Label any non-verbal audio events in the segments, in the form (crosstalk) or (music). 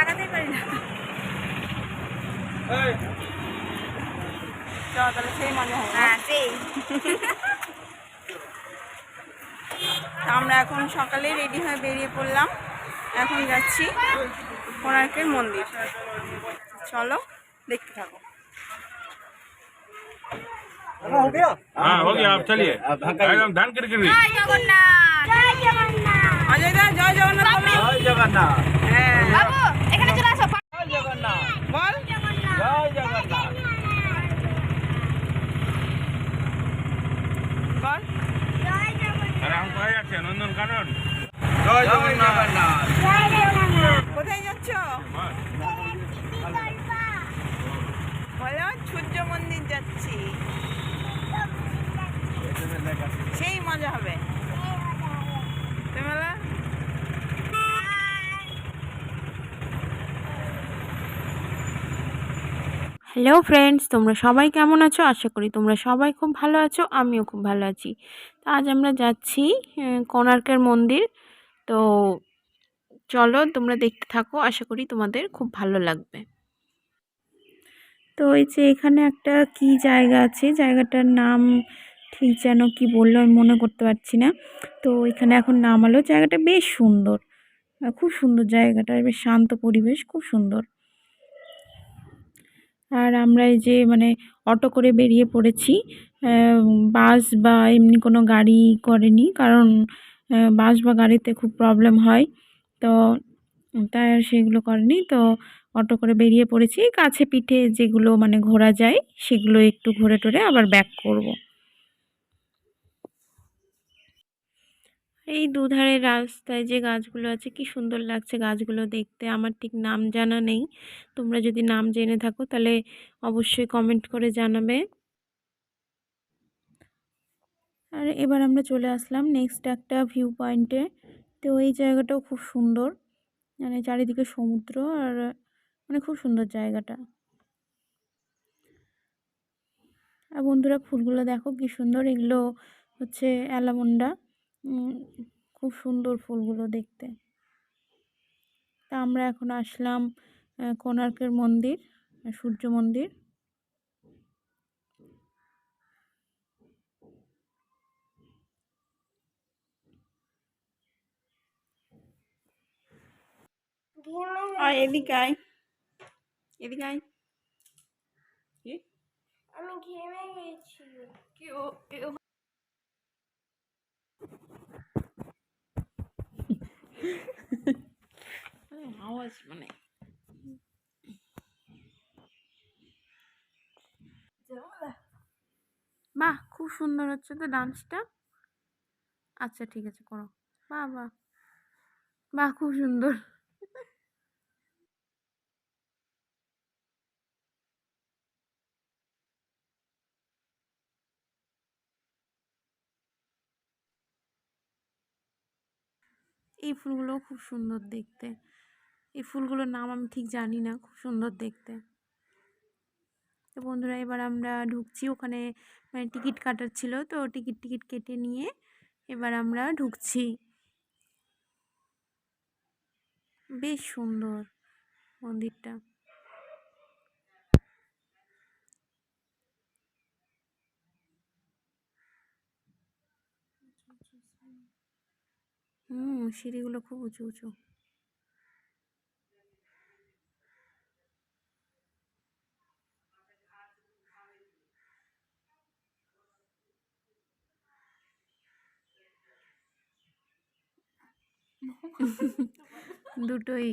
পারি না। হ্যাঁ, (laughs) আমরা এখন সকালে রেডি হয়ে বেরিয়ে পড়লাম। এখন যাচ্ছি কোণার্কের মন্দির। চলো দেখতে থাকো। জয় জগন্নাথ। জয় জগন্নাথ। কোথায় যাচ্ছে নন্দন কানন? জয় জগন্নাথ। কোথায় যাচ্ছ? বলো সূর্য মন্দির যাচ্ছি। সেই মজা হবে। তুমি বলো? হ্যালো ফ্রেন্ডস তোমরা সবাই কেমন আছো? আশা করি তোমরা সবাই খুব ভালো আছো, আমিও খুব ভালো আছি। তো আজ আমরা যাচ্ছি কোণার্কের মন্দির। তো চলো, তোমরা দেখতে থাকো, আশা করি তোমাদের খুব ভালো লাগবে। তো এই যে এখানে একটা কি জায়গা আছে? জায়গাটার নাম ঠিক যেন কি বলল আমি মনে করতে পারছি না। তো এখানে এখন নামালো। জায়গাটা বেশ সুন্দর। খুব সুন্দর জায়গাটা, বেশ শান্ত পরিবেশ, খুব সুন্দর। আর আমরা এই যে মানে অটো করে বেরিয়ে পড়েছি বাস বা এমনি কোনো গাড়ি করেনি কারণ বাস বা গাড়িতে খুব প্রবলেম হয়। তো তাই সেগুলো করেনি। তো অটো করে বেরিয়ে পড়েছি। কাছে পিঠে যেগুলো মানে ঘোরা যায় সেগুলো একটু ঘুরে টুরে আবার ব্যাক করব। এই দুধারে রাস্তায় যে গাছগুলো আছে, কি সুন্দর লাগছে গাছগুলো দেখতে। আমার ঠিক নাম জানা নেই। তোমরা যদি নাম জেনে থাকো, তাহলে অবশ্যই কমেন্ট করে জানাবে। আর এবার আমরা চলে আসলাম নেক্সট একটা ভিউ পয়েন্টে তো এই জায়গাটাও খুব সুন্দর। মানে চারিদিকে সমুদ্র আর মানে খুব সুন্দর জায়গাটা। আর বন্ধুরা, ফুলগুলো দেখো কি সুন্দর। এগুলো হচ্ছে অ্যালামন্ডা। খুব সুন্দর ফুলগুলো দেখতে। তা আমরা এখন আসলাম কোণার্কের মন্দির সূর্য মন্দির। আয় এদিকে আয়। এদিকে আয়। আমি ঘেমে গেছি। কি ও এ- ও- আরে আওয়াজ মানে বাহ খুব সুন্দর হচ্ছে তো ডান্সটা? আচ্ছা ঠিক আছে, করো। বাহ বাহ বাহ খুব সুন্দর। এই ফুলগুলো খুব সুন্দর দেখতে। এই ফুলগুলোর নাম আমি ঠিক জানি না, খুব সুন্দর দেখতে। তো বন্ধুরা, এবার আমরা ঢুকছি ওখানে মানে টিকিট কাটার ছিল, তো টিকিট টিকিট কেটে নিয়ে এবার আমরা ঢুকছি। বেশ সুন্দর মন্দিরটা। হুম, সিঁড়িগুলো খুব উঁচু উঁচু। (laughs) দুটোই।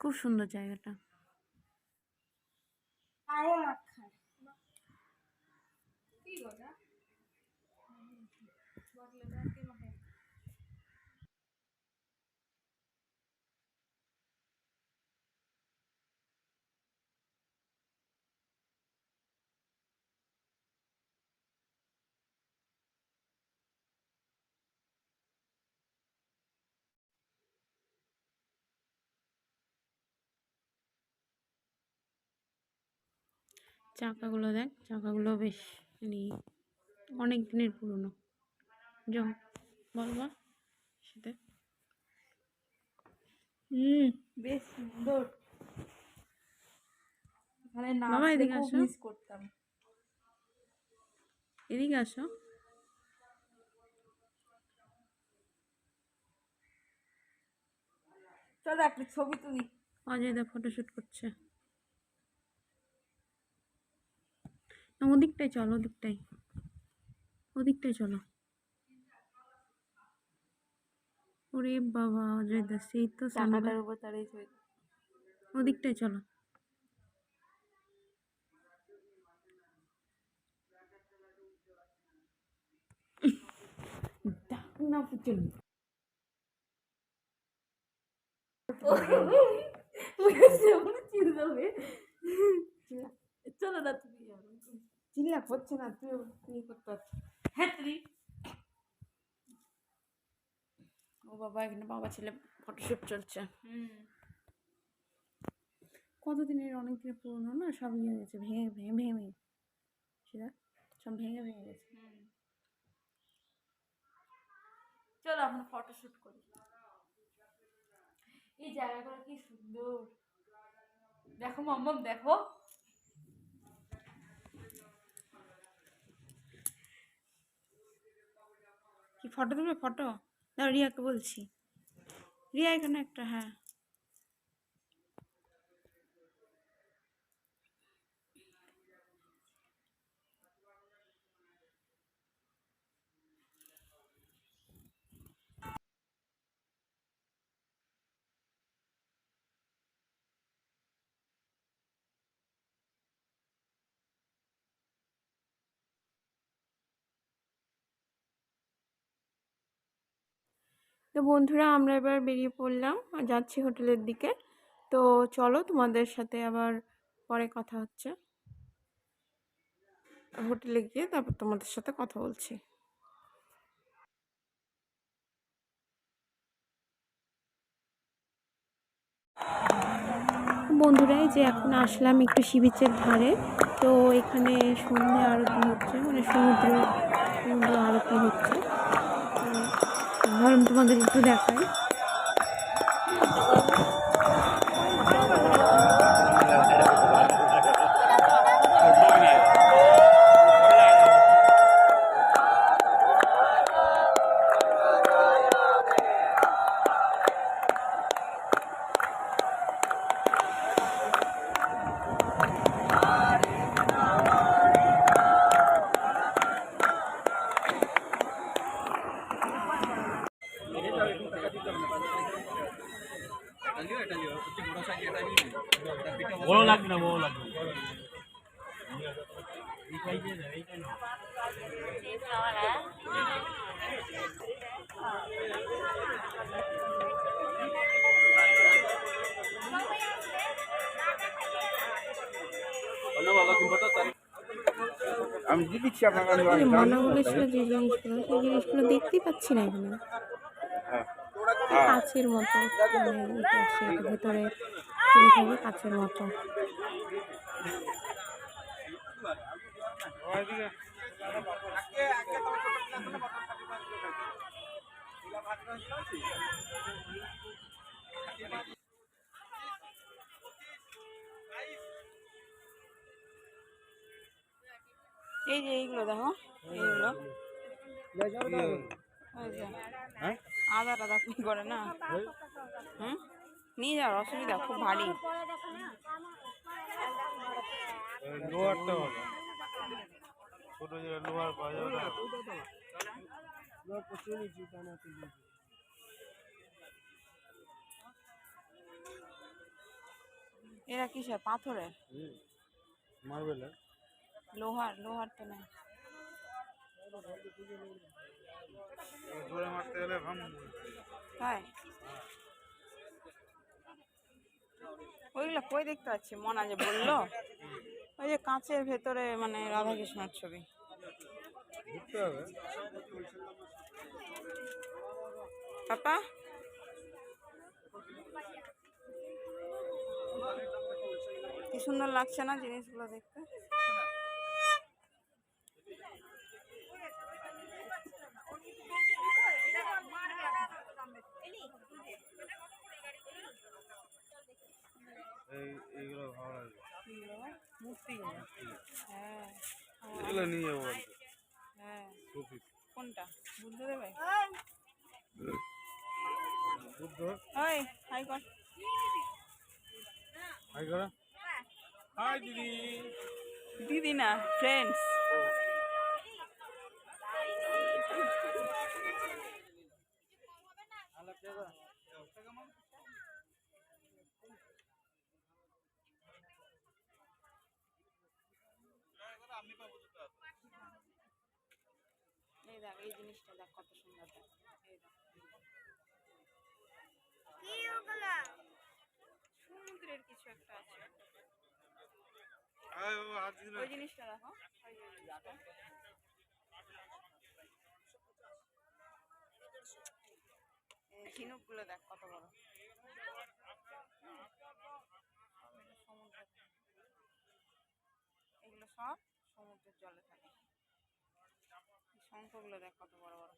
খুব সুন্দর জায়গাটা। চাকাগুলো দেখ চাকাগুলো বেশ মানে অনেক দিনের পুরনো। জম বলবা সেটা হুম বেশ সুন্দর। এখানে বাবা, এদিকে আসো। মিস করতাম। এদিকে আসো। চলো একটা ছবি তুলি। অজয়দা ফটোশ্যুট করছে। না, ওদিকটাই চলো ওদিকটাই ওদিকটাই চলো। ওরে বাবা অজয়দা সেই তো সামনে উপর তার ওদিকটাই চলো। না চলো না তুমি। চিল্লা হচ্ছে না তুই তুমি করতে পারছ হ্যাঁ তুই ও বাবা এখানে বাবা ছেলে ফটোশ্যুট চলছে হুম কতদিনের অনেক দিনের পুরনো না সব ইয়ে হয়ে গেছে ভেঙে ভেঙে ভেঙে ভেঙে সেটা সব ভেঙে ভেঙে গেছে চলো আমরা ফটোশুট করি এই জায়গাগুলো কি সুন্দর দেখো মাম্মাম দেখো কি ফটো তুলবে ফটো দাও রিয়াকে বলছি। রিয়া এখানে একটা হ্যাঁ। তো বন্ধুরা, আমরা এবার বেরিয়ে পড়লাম। যাচ্ছি হোটেলের দিকে। তো চলো তোমাদের সাথে আবার পরে কথা হচ্ছে। হোটেলে গিয়ে তারপর তোমাদের সাথে কথা বলছি। বন্ধুরা যে এখন আসলাম একটু সি বিচের ধারে। তো এখানে সন্ধে আরতি হচ্ছে মানে সমুদ্র সমুদ্র আরতি হচ্ছে। ভাবলাম তোমাদের একটু দেখাই বড় লাগবে না বড় লাগবে আমি দিয়ে দিচ্ছি আপনাকে মনা বলেছিল যে জিনিসগুলো সেই জিনিসগুলো দেখতেই পাচ্ছি না এখানে কাছের মতো মানে ভেতরে থাকে কাছের মতো। এই যে এইগুলো দেখো এইগুলো। ওই যে। আদা টাদা কি করে না? হুম? নিয়ে যাওয়ার অসুবিধা খুব ভারী। এরা কিসের? পাথরের মার্বেলের। লোহার লোহার তো না জোরে মারতে গেলে তাই? ওইগুলো কই দেখতে পাচ্ছি? মনা যে বলল ওই যে কাঁচের ভেতরে মানে রাধাকৃষ্ণের ছবি। পাপা? কি সুন্দর লাগছে না জিনিসগুলো দেখতে? ভালো লাগবে মূর্তি হ্যাঁ এগুলো নিয়ে যাব হ্যাঁ। কোনটা? বুদ্ধ দেবে? বুদ্ধ? ওই হাই কর। হাই করা। হাই দিদি। দিদি না ফ্রেন্ডস এই দেখ এই জিনিসটা দেখ কত সুন্দর দেখ। এই দেখ। কি সমুদ্রের কিছু একটা আছে। দিদি ওই জিনিসটা দেখো। দেখ কত বড়। সমুদ্র। এগুলো সব সমুদ্রের জলে থাকে। শঙ্খগুলো দেখ কত বড় বড়।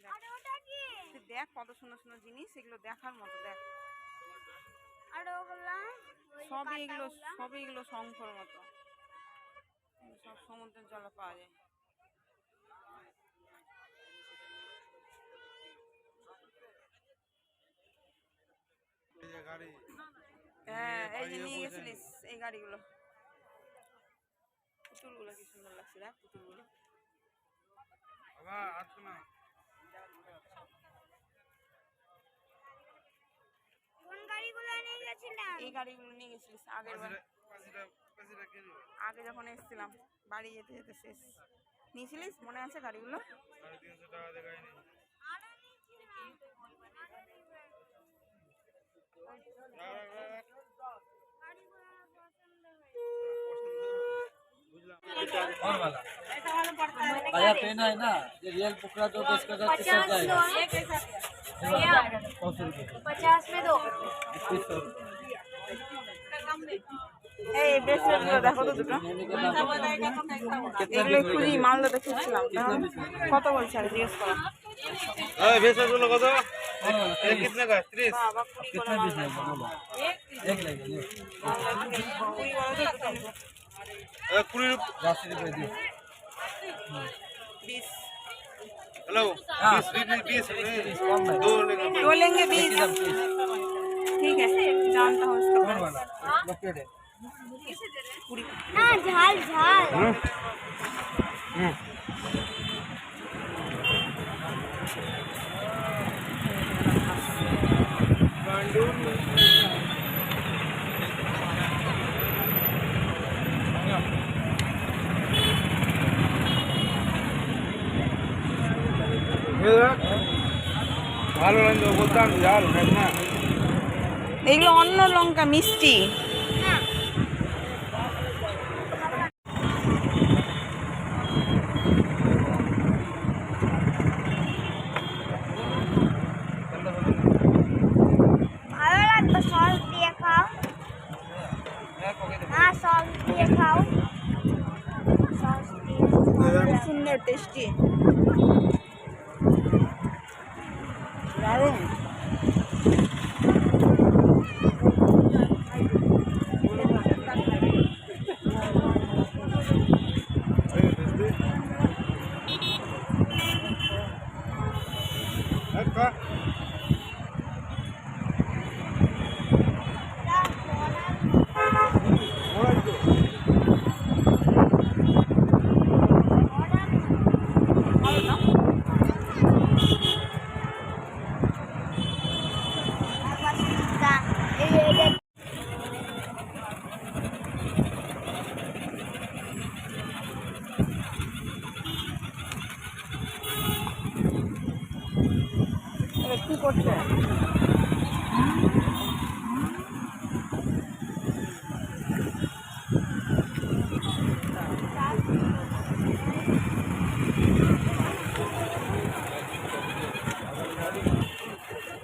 দেখ। আর ওটা কি? তুই দেখ কত সুন্দর সুন্দর জিনিস এগুলো দেখার মতো দেখ। সবই এগুলো সবই এগুলো শঙ্খর মতো। সব সমুদ্রের জলে পাওয়া যায়। এই যে গাড়ি। হ্যাঁ এই যে নিয়ে। গেছিলিস এই গাড়িগুলো। পুতুলগুলো কি সুন্দর লাগছে না। কোন গাড়িগুলো নিয়ে এই গাড়িগুলো নিয়ে গেছিলিস আগের আগে যখন এসেছিলাম বাড়ি যেতে যেতে শেষ। নিয়েছিলিস? মনে আছে গাড়িগুলো? টাকা বুঝলাম और वाला आया पेन है ना ये रियल पुकड़ा जो इसका जाती सब जाएगा सौ रुपये पचास में दो इक्कीस सौ रुपये এই ব্রেসলেটগুলো দেখো তো দুটো लेने के बाद এগুলো খুবই মালদাতে খুঁজছিলাম কত বলছে আর জিজ্ঞেস করা এই ভেসে গুলো কত कौन वाला ये कितने का तीस বাবা কুড়ি করে कितना पीस মালদা लेगा बोलो एक लेगा नहीं কুড়ি করে তো দুটো নেবো। ए, कुड़ी रुप- दस रुपये दी बीस हेलो हाँ। बीस बीस बीस बीस कम है दो लेंगे दो लेंगे बीस एकदम पीस ठीक है जानता हूँ इसका कौन वाला लपेट है कुड़ी ना झाल झाल এগুলো অন্য লঙ্কা মিষ্টি ভালো লাগতো সস দিয়ে খাও না সস দিয়ে খাও সস দিয়ে সুন্দর টেস্টি দারুণ একটা এবার কি করছে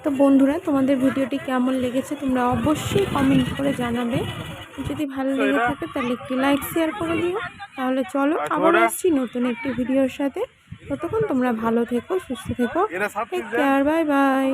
তো বন্ধুরা তোমাদের ভিডিওটি কেমন লেগেছে তোমরা অবশ্যই কমেন্ট করে জানাবে যদি ভালো লেগে থাকে তাহলে একটি লাইক শেয়ার করে দিও তাহলে চলো আবার আসছি নতুন একটি ভিডিওর সাথে ততক্ষণ তোমরা ভালো থেকো সুস্থ থেকো টেক কেয়ার বাই বাই